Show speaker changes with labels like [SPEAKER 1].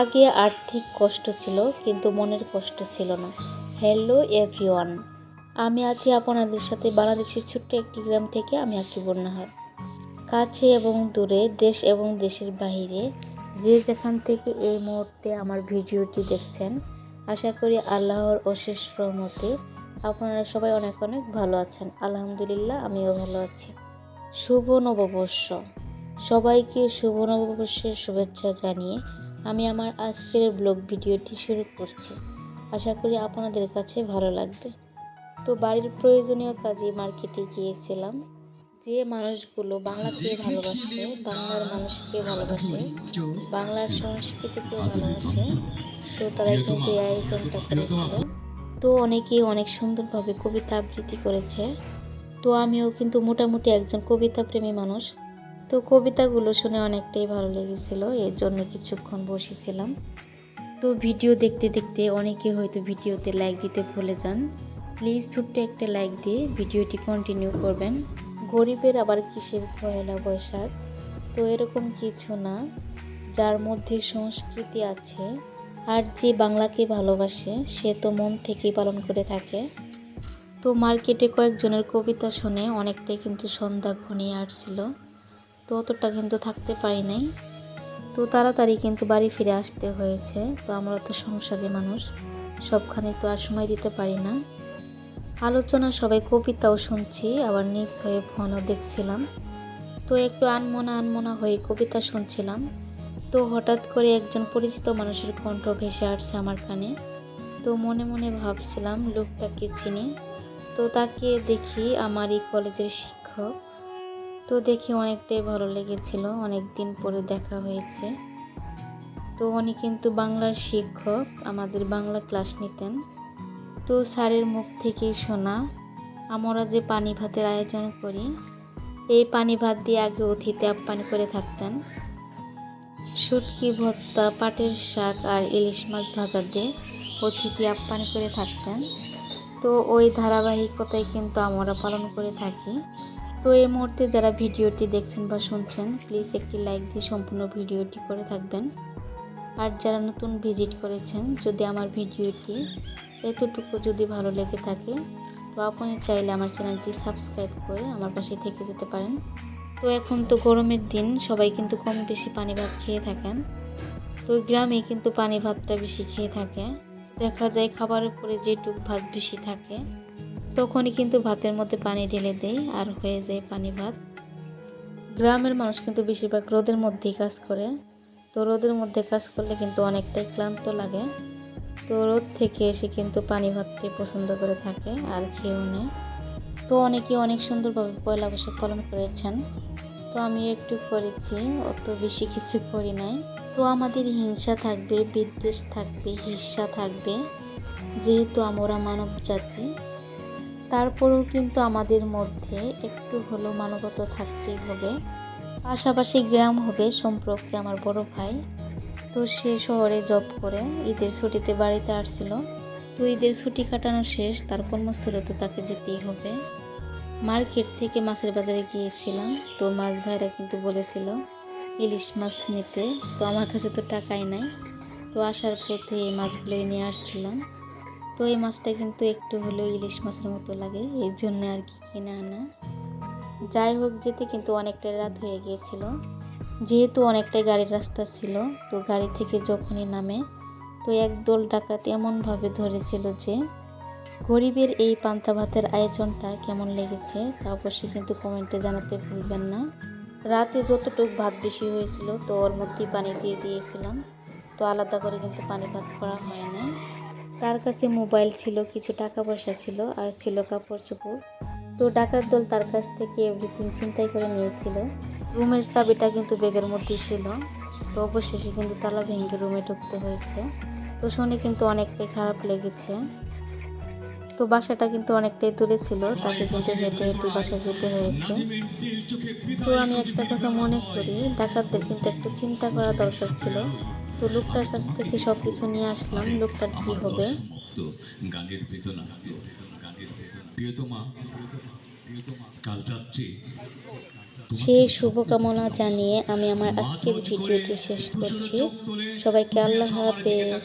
[SPEAKER 1] আগে আর্থিক কষ্ট ছিল, কিন্তু মনের কষ্ট ছিল না। হ্যালো এভরিওয়ান আমি আছি আপনাদের সাথে বাংলাদেশের ছোট্ট একটি গ্রাম থেকে আমি আকিবুর নাহার কাছে এবং দূরে, দেশ এবং দেশের বাইরে যে যেখান থেকে এই মুহূর্তে আমার ভিডিওটি দেখছেন, আশা করি আল্লাহর অশেষ রহমতে আপনারা সবাই অনেক অনেক ভালো আছেন। আলহামদুলিল্লাহ, আমিও ভালো আছি। শুভ নববর্ষ। সবাইকে শুভ নববর্ষের শুভেচ্ছা জানিয়ে আমি আমার আজকের ব্লগ ভিডিওটি শুরু করছি। আশা করি আপনাদের কাছে ভালো লাগবে। তো বাড়ির প্রয়োজনীয় কাজে মার্কেটে গিয়েছিলাম। যে মানুষগুলো বাংলাকে ভালোবাসে বাংলার মানুষকে ভালোবাসে বাংলার সংস্কৃতিকে ভালোবাসে তো তারা কিন্তু এই আয়োজনটা করেছিল। তো অনেকেই অনেক সুন্দরভাবে কবিতা আবৃত্তি করেছে। তো আমিও কিন্তু মোটামুটি একজন কবিতা প্রেমী মানুষ। তো কবিতাগুলো শুনে অনেকটাই ভালো লেগেছিল, এর জন্য কিছুক্ষণ বসেছিলাম। তো ভিডিও দেখতে দেখতে অনেকে হয়তো ভিডিওতে লাইক দিতে ভুলে যান। প্লিজ ছোট্ট একটা লাইক দিয়ে ভিডিওটি কন্টিনিউ করবেন। গরিবের আবার কিসের পয়লা বৈশাখ? তো এরকম কিছু না, যার মধ্যে সংস্কৃতি আছে আর যে বাংলাকে ভালোবাসে, সে তো মন থেকেই পালন করে থাকে। তো মার্কেটে কয়েকজনের কবিতা শুনে অনেকটাই কিন্তু সন্ধ্যা ঘনিয়ে আসছিল। তো অতটা কিন্তু থাকতে পারি নাই। তো তাড়াতাড়ি কিন্তু বাড়ি ফিরে আসতে হয়েছে। তো আমরা তো সংসারী মানুষ, সবখানে তো আর সময় দিতে পারি না। আলোচনা সবাই কবিতাও শুনছি, আবার নিজ হয়ে ফোনও দেখছিলাম। তো একটু আনমনা আনমনা হয়ে কবিতা শুনছিলাম। তো হঠাৎ করে একজন পরিচিত মানুষের কণ্ঠ ভেসে আসছে আমার কানে। তো মনে মনে ভাবছিলাম লোকটাকে চিনি? তো তাকে দেখি আমার এই কলেজের শিক্ষক। তো দেখে অনেকটাই ভালো লেগেছিল অনেক দিন পরে দেখা হয়েছে। তো উনি কিন্তু বাংলার শিক্ষক, আমাদের বাংলা ক্লাস নিতেন। তো স্যারের মুখ থেকেই শোনা, আমরা যে পানি ভাতের আয়োজন করি, এই পানি ভাত দিয়ে আগে অতিথি আপ্যায়ন করে থাকতেন। শুটকি, ভর্তা, পাটের শাক আর ইলিশ মাছ ভাজা দিয়ে অতিথি আপ্যায়ন করে থাকতেন। তো ওই ধারাবাহিকতায় কিন্তু আমরা পালন করে থাকি। তো এই মুহূর্তে যারা ভিডিওটি দেখছেন বা শুনছেন প্লিজ একটি লাইক দিয়ে সম্পূর্ণ ভিডিওটি করে থাকবেন। আর যারা নতুন ভিজিট করেছেন, যদি আমার ভিডিওটি এতটুকু যদি ভালো লেগে থাকে, তো আপনি চাইলে আমার চ্যানেলটি সাবস্ক্রাইব করে আমার পাশে থেকে যেতে পারেন। তো এখন তো গরমের দিন, সবাই কিন্তু কম বেশি পানি ভাত খেয়ে থাকেন। তো গ্রামে কিন্তু পানি ভাতটা বেশি খেয়ে থাকে। দেখা যায় খাবারের পরে যেটুক ভাত বেশি থাকে তখনই কিন্তু ভাতের মধ্যে পানি ঢেলে দেয় আর হয়ে যায় পানি ভাত। গ্রামের মানুষ কিন্তু বেশিরভাগ রোদের মধ্যেই কাজ করে। তো রোদের মধ্যে কাজ করলে কিন্তু অনেকটাই ক্লান্ত লাগে। তো রোদ থেকে এসে কিন্তু পানি ভাতকে পছন্দ করে থাকে আর খেয়েও নেয়। তো অনেকে অনেক সুন্দরভাবে পয়লা বৈশাখ পালন করেছেন। তো আমি একটু করেছি, অত বেশি কিছু করি নাই। তো আমাদের হিংসা থাকবে, বিদ্বেষ থাকবে, হিংসা থাকবে। যেহেতু আমরা মানব জাতি তারপরেও কিন্তু আমাদের মধ্যে একটু হলেও মানবতা থাকতেই হবে। পাশাপাশি গ্রাম হবে সম্পর্কে আমার বড় ভাই। তো সে শহরে জব করে, ঈদের ছুটিতে বাড়িতে আসছিল। তো ঈদের ছুটি কাটানো শেষ, তার কর্মস্থলে তো তাকে যেতেই হবে। মার্কেট থেকে মাছের বাজারে গিয়েছিলাম, তো মাছ ভাইরা কিন্তু বলেছিল, ইলিশ মাছ নিতে। তো আমার কাছে তো টাকাই নাই। তো আসার পথে এই মাছগুলোই নিয়ে আসছিলাম। তো এই মাছটা কিন্তু একটু হলেও ইলিশ মাছের মতো লাগে, এর জন্য আর কি কিনে আনা। যাই হোক, যেতে কিন্তু অনেকটা রাত হয়ে গিয়েছিল। যেহেতু অনেকটাই গাড়ির রাস্তা ছিল, তো গাড়ি থেকে যখনই নামে, তো এক একদল ডাকাত এমনভাবে ধরেছিল যে, গরিবের এই পান্তা ভাতের আয়োজনটা কেমন লেগেছে তা অবশ্যই কিন্তু কমেন্টে জানাতে ভুলবেন না। রাতে যতটুক ভাত বেশি হয়েছিল, তো ওর মধ্যেই পানি দিয়ে দিয়েছিলাম। তো আলাদা করে কিন্তু পানি ভাত করা হয় না। তার কাছে মোবাইল ছিল, কিছু টাকা পয়সা ছিল আর ছিল কাপড় চোপড় তো ডাকাত দল তার কাছ থেকে এভরিথিং চিন্তাই করে নিয়েছিল। রুমের চাবিটা কিন্তু ব্যাগের মধ্যেই ছিল। তো অবশেষে কিন্তু তালা ভেঙে রুমে ঢুকতে হয়েছে। তো শুনে কিন্তু অনেকটাই খারাপ লেগেছে। তো বাসাটা কিন্তু অনেকটাই দূরে ছিল, তাকে কিন্তু হেঁটে হেঁটে বাসায় যেতে হয়েছে। তো আমি একটা কথা মনে করি, ডাকাতদের কিন্তু একটু চিন্তা করা দরকার ছিল। তো লোকটার কাছ থেকে সব কিছু নিয়ে আসলাম, লোকটার কি হবে?
[SPEAKER 2] গানের বেদনা
[SPEAKER 1] সেই শুভকামনা জানিয়ে আমি আমার আজকের ভিডিওটি শেষ করছি। সবাইকে আল্লাহ হাফেজ।